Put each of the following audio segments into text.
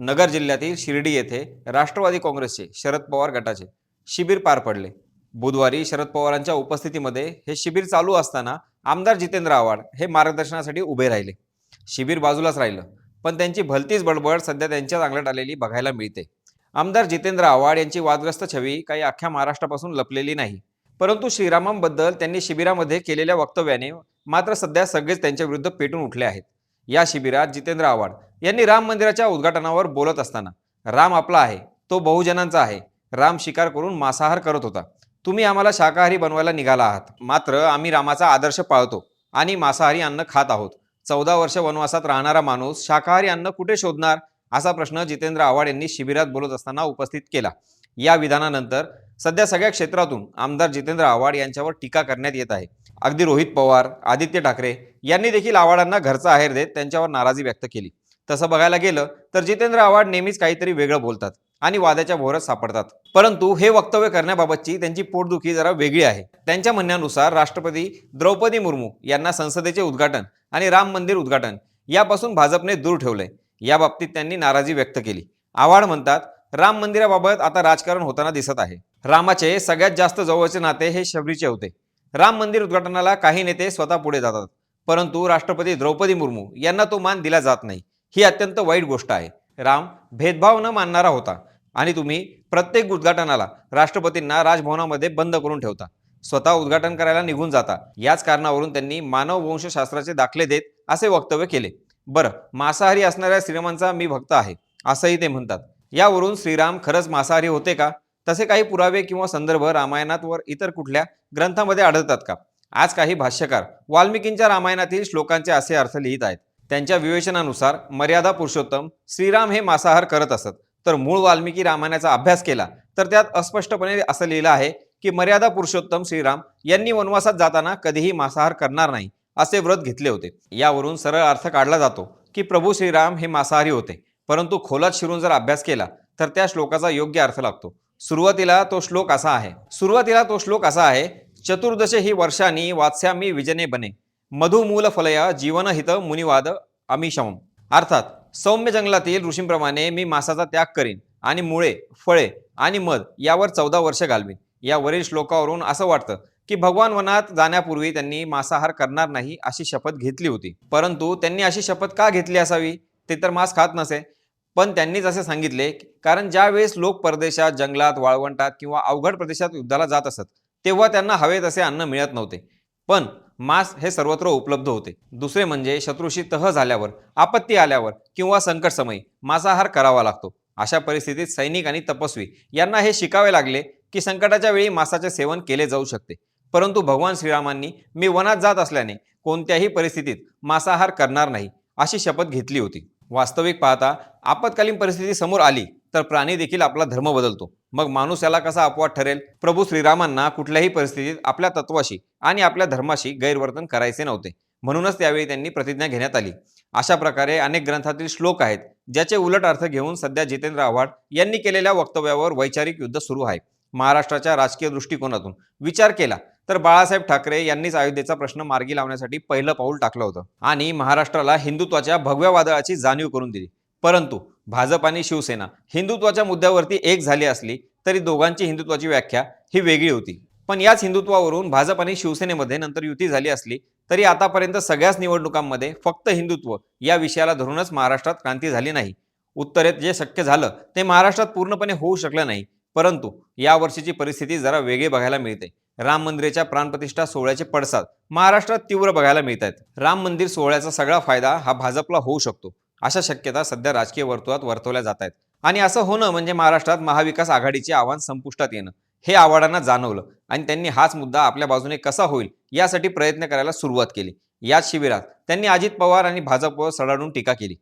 नगर जिल्ह्यातील शिर्डी येथे राष्ट्रवादी काँग्रेसचे शरद पवार गटाचे शिबिर पार पडले. बुधवारी शरद पवारांच्या उपस्थितीमध्ये हे शिबिर चालू असताना आमदार जितेंद्र आव्हाड हे मार्गदर्शनासाठी उभे राहिले. शिबिर बाजूलाच राहिलं पण त्यांची भलतीच बडबड सध्या त्यांच्याच अंगलट आलेली बघायला मिळते. आमदार जितेंद्र आव्हाड यांची वादग्रस्त छवी काही अख्ख्या महाराष्ट्रापासून लपलेली नाही परंतु श्रीरामांबद्दल त्यांनी शिबिरामध्ये केलेल्या वक्तव्याने मात्र सध्या सगळेच त्यांच्या विरुद्ध पेटून उठले आहेत. या शिबिरात जितेंद्र आव्हाड यांनी राम मंदिराच्या उद्घाटनावर बोलत असताना राम आपला आहे तो बहुजनांचा आहे राम शिकार करून मांसाहार करत होता. तुम्ही आम्हाला शाकाहारी बनवायला निघाला आहात. मात्र आम्ही रामाचा आदर्श पाळतो आणि मांसाहारी अन्न खात आहोत. चौदा वर्ष वनवासात राहणारा माणूस शाकाहारी अन्न कुठे शोधणार? असा प्रश्न जितेंद्र आव्हाड यांनी शिबिरात बोलत असताना उपस्थित केला. या विधानानंतर सध्या सगळ्या क्षेत्रातून आमदार जितेंद्र आव्हाड यांच्यावर टीका करण्यात येत आहे. अगदी रोहित पवार आदित्य ठाकरे यांनी देखील आव्हाडांना घरचा आहेर देत त्यांच्यावर नाराजी व्यक्त केली. तसं बघायला गेलं तर जितेंद्र आव्हाड नेहमीच काहीतरी वेगळं बोलतात आणि वादाच्या भोवरात सापडतात. परंतु हे वक्तव्य करण्याबाबतची त्यांची पोटदुखी जरा वेगळी आहे. त्यांच्या म्हणण्यानुसार राष्ट्रपती द्रौपदी मुर्मू यांना संसदेचे उद्घाटन आणि राम मंदिर उद्घाटन यापासून भाजपने दूर ठेवलंय. या बाबतीत त्यांनी नाराजी व्यक्त केली. आव्हाड म्हणतात राम मंदिराबाबत आता राजकारण होताना दिसत आहे. रामाचे सगळ्यात जास्त जवळचे नाते हे शबरीचे होते. राम मंदिर उद्घाटनाला काही नेते स्वतः पुढे जातात परंतु राष्ट्रपती द्रौपदी मुर्मू यांना तो मान दिला जात नाही. ही अत्यंत वाईट गोष्ट आहे. राम भेदभाव न मानणारा होता आणि तुम्ही प्रत्येक उद्घाटनाला राष्ट्रपतींना राजभवनामध्ये बंद करून ठेवता. स्वतः उद्घाटन करायला निघून जाता. याच कारणावरून त्यांनी मानव वंशशास्त्राचे दाखले देत असे वक्तव्य केले. बरं मांसाहारी असणाऱ्या श्रीरामांचा मी भक्त आहे असंही ते म्हणतात. यावरून श्रीराम खरंच मांसाहारी होते का? तसे काही पुरावे किंवा संदर्भ रामायणात वर इतर कुठल्या ग्रंथामध्ये आढळतात का? आज काही भाष्यकार वाल्मिकींच्या रामायणातील श्लोकांचे असे अर्थ लिहित आहेत. त्यांच्या विवेचनानुसार मर्यादा पुरुषोत्तम श्रीराम हे मांसाहार करत असत. तर मूळ वाल्मिकी रामायणाचा अभ्यास केला तर त्यात अस्पष्टपणे असं लिहिलं आहे की मर्यादा पुरुषोत्तम श्रीराम यांनी वनवासात जाताना कधीही मांसाहार करणार नाही असे व्रत घेतले होते. यावरून सरळ अर्थ काढला जातो की प्रभू श्रीराम हे मांसाहारी होते. परंतु खोलात शिरून जर अभ्यास केला तर त्या श्लोकाचा योग्य अर्थ लागतो. सुरुवातीला तो श्लोक असा आहे. सुरुवातीला तो श्लोक असा आहे चतुर्दश ही वर्षांनी वात्स्यामी विजने बने मधुमूल फलया जीवनहित मुनिवाद अमिशम अर्थात सौम्य जंगलातील ऋषींप्रमाणे मी मासाचा त्याग करीन आणि मुळे फळे आणि मध यावर चौदा वर्ष घालवीन. या वरील श्लोकावरून असं वाटतं की भगवान वनात जाण्यापूर्वी त्यांनी मांसाहार करणार नाही अशी शपथ घेतली होती. परंतु त्यांनी अशी शपथ का घेतली असावी? ते तर मांस खात नसे. पण त्यांनीच असे सांगितले कारण ज्यावेळेस लोक परदेशात जंगलात वाळवंटात किंवा अवघड प्रदेशात युद्धाला जात असत तेव्हा त्यांना हवे तसे अन्न मिळत नव्हते. पण मांस हे सर्वत्र उपलब्ध होते. दुसरे म्हणजे शत्रूशी तह झाल्यावर आपत्ती आल्यावर किंवा संकटसमयी मांसाहार करावा लागतो. अशा परिस्थितीत सैनिक आणि तपस्वी यांना हे शिकावे लागले की संकटाच्या वेळी मांसाचे सेवन केले जाऊ शकते. परंतु भगवान श्रीरामांनी मी वनात जात असल्याने कोणत्याही परिस्थितीत मांसाहार करणार नाही अशी शपथ घेतली होती. वास्तविक पाहता आपत्कालीन परिस्थिती समोर आली तर प्राणी देखील आपला धर्म बदलतो. मग माणूस याला कसा अपवाद ठरेल? प्रभू श्रीरामांना कुठल्याही परिस्थितीत आपल्या तत्वाशी आणि आपल्या धर्माशी गैरवर्तन करायचे नव्हते. म्हणूनच त्यावेळी त्यांनी प्रतिज्ञा घेण्यात आली. अशा प्रकारे अनेक ग्रंथातील श्लोक आहेत ज्याचे उलट अर्थ घेऊन सध्या जितेंद्र आव्हाड यांनी केलेल्या वक्तव्यावर वैचारिक युद्ध सुरू आहे. महाराष्ट्राच्या राजकीय दृष्टिकोनातून. विचार केला तर बाळासाहेब ठाकरे यांनीच अयोध्येचा प्रश्न मार्गी लावण्यासाठी पहिलं पाऊल टाकलं होतं आणि महाराष्ट्राला हिंदुत्वाच्या भगव्या वादळाची जाणीव करून दिली. परंतु भाजप आणि शिवसेना हिंदुत्वाच्या मुद्द्यावरती एक झाली असली तरी दोघांची हिंदुत्वाची व्याख्या ही वेगळी होती. पण याच हिंदुत्वावरून भाजप आणि शिवसेनेमध्ये नंतर युती झाली असली तरी आतापर्यंत सगळ्याच निवडणुकांमध्ये फक्त हिंदुत्व या विषयाला धरूनच महाराष्ट्रात क्रांती झाली नाही. उत्तरेत जे शक्य झालं ते महाराष्ट्रात पूर्णपणे होऊ शकलं नाही. परंतु या वर्षीची परिस्थिती जरा वेगळी बघायला मिळते. राम मंदिराच्या प्राणप्रतिष्ठा सोहळ्याचे पडसाद महाराष्ट्रात तीव्र बघायला मिळत आहेत राम मंदिर सोहळ्याचा सगळा फायदा हा भाजपला होऊ शकतो अशा शक्यता सध्या राजकीय वर्तुळात वर्तवल्या जात आहेत आणि असं होणं म्हणजे महाराष्ट्रात महाविकास आघाडीचे आव्हान संपुष्टात येणं हे आव्हाडांना जाणवलं आणि त्यांनी हाच मुद्दा आपल्या बाजूने कसा होईल यासाठी प्रयत्न करायला सुरुवात केली. याच शिबिरात त्यांनी अजित पवार आणि भाजपवर सडाडून टीका केली.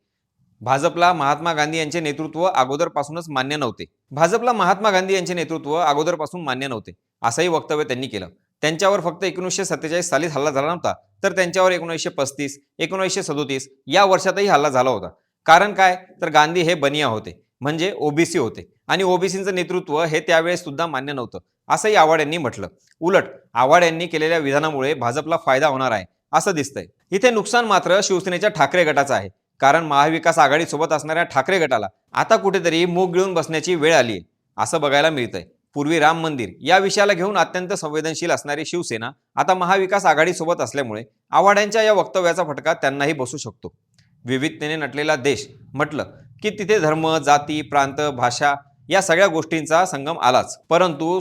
भाजपला महात्मा गांधी यांचे नेतृत्व अगोदरपासूनच मान्य नव्हते. भाजपला महात्मा गांधी यांचे नेतृत्व अगोदरपासून मान्य नव्हते असंही वक्तव्य त्यांनी केलं. त्यांच्यावर फक्त एकोणीसशे सत्तेचाळीस सालीच हल्ला झाला नव्हता तर त्यांच्यावर एकोणीसशे पस्तीस एकोणीसशे सदोतीस या वर्षातही हल्ला झाला होता. कारण काय? तर गांधी हे बनिया होते म्हणजे ओबीसी होते आणि ओबीसीचं नेतृत्व हे त्यावेळेस सुद्धा मान्य नव्हतं असंही आव्हाड यांनी म्हटलं. उलट आव्हाड यांनी केलेल्या विधानामुळे भाजपला फायदा होणार आहे असं दिसतंय. इथे नुकसान मात्र शिवसेनेच्या ठाकरे गटाचं आहे. कारण महाविकास आघाडीसोबत असणाऱ्या ठाकरे गटाला आता कुठेतरी मूग गिळून बसण्याची वेळ आली आहे असं बघायला मिळतंय. पूर्वी राम मंदिर या विषयाला घेऊन अत्यंत संवेदनशील असणारी शिवसेना आता महाविकास आघाडीसोबत असल्यामुळे आव्हाड्यांच्या या वक्तव्याचा फटका त्यांनाही बसू शकतो. विविधतेने नटलेला देश म्हटलं की तिथे धर्म जाती प्रांत भाषा या सगळ्या गोष्टींचा संगम आलाच. परंतु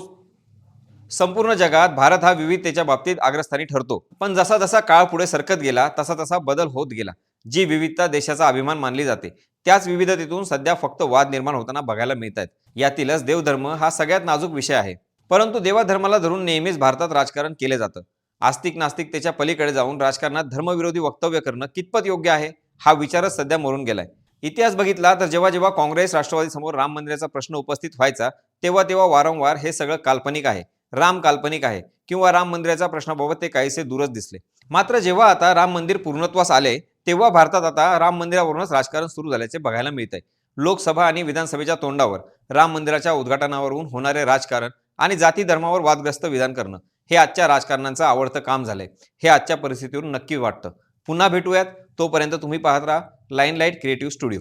संपूर्ण जगात भारत हा विविधतेच्या बाबतीत अग्रस्थानी ठरतो. पण जसा जसा काळ पुढे सरकत गेला तसा तसा बदल होत गेला. जी विविधता देशाचा अभिमान मानली जाते त्याच विविधतेतून सध्या फक्त वाद निर्माण होताना बघायला मिळत आहेत यातीलच देवधर्म हा सगळ्यात नाजूक विषय आहे. परंतु देवाधर्माला धरून नेहमीच भारतात राजकारण केले जातं. आस्तिक नास्तिकतेच्या पलीकडे जाऊन राजकारणात धर्मविरोधी वक्तव्य करणं कितपत योग्य आहे हा विचारच सध्या मरून गेलाय. इतिहास बघितला तर जेव्हा जेव्हा काँग्रेस राष्ट्रवादी समोर राम मंदिराचा प्रश्न उपस्थित व्हायचा तेव्हा तेव्हा वारंवार हे सगळं काल्पनिक आहे. राम काल्पनिक आहे किंवा राम मंदिराच्या प्रश्नाबाबत ते काहीसे दूरच दिसले. मात्र जेव्हा आता राम मंदिर पूर्णत्वास आले तेव्हा भारतात आता राम मंदिरावरूनच राजकारण सुरू झाल्याचे बघायला मिळत आहे लोकसभा आणि विधानसभेच्या तोंडावर राम मंदिराच्या उद्घाटनावरून होणारे राजकारण आणि जाती धर्मावर वादग्रस्त विधान करणं हे आजच्या राजकारणाचं आवडतं काम झालंय. हे आजच्या परिस्थितीवरून नक्की वाटतं. पुन्हा भेटूयात. तोपर्यंत तुम्ही पाहत राहा लाईन लाइट क्रिएटिव्ह स्टुडिओ.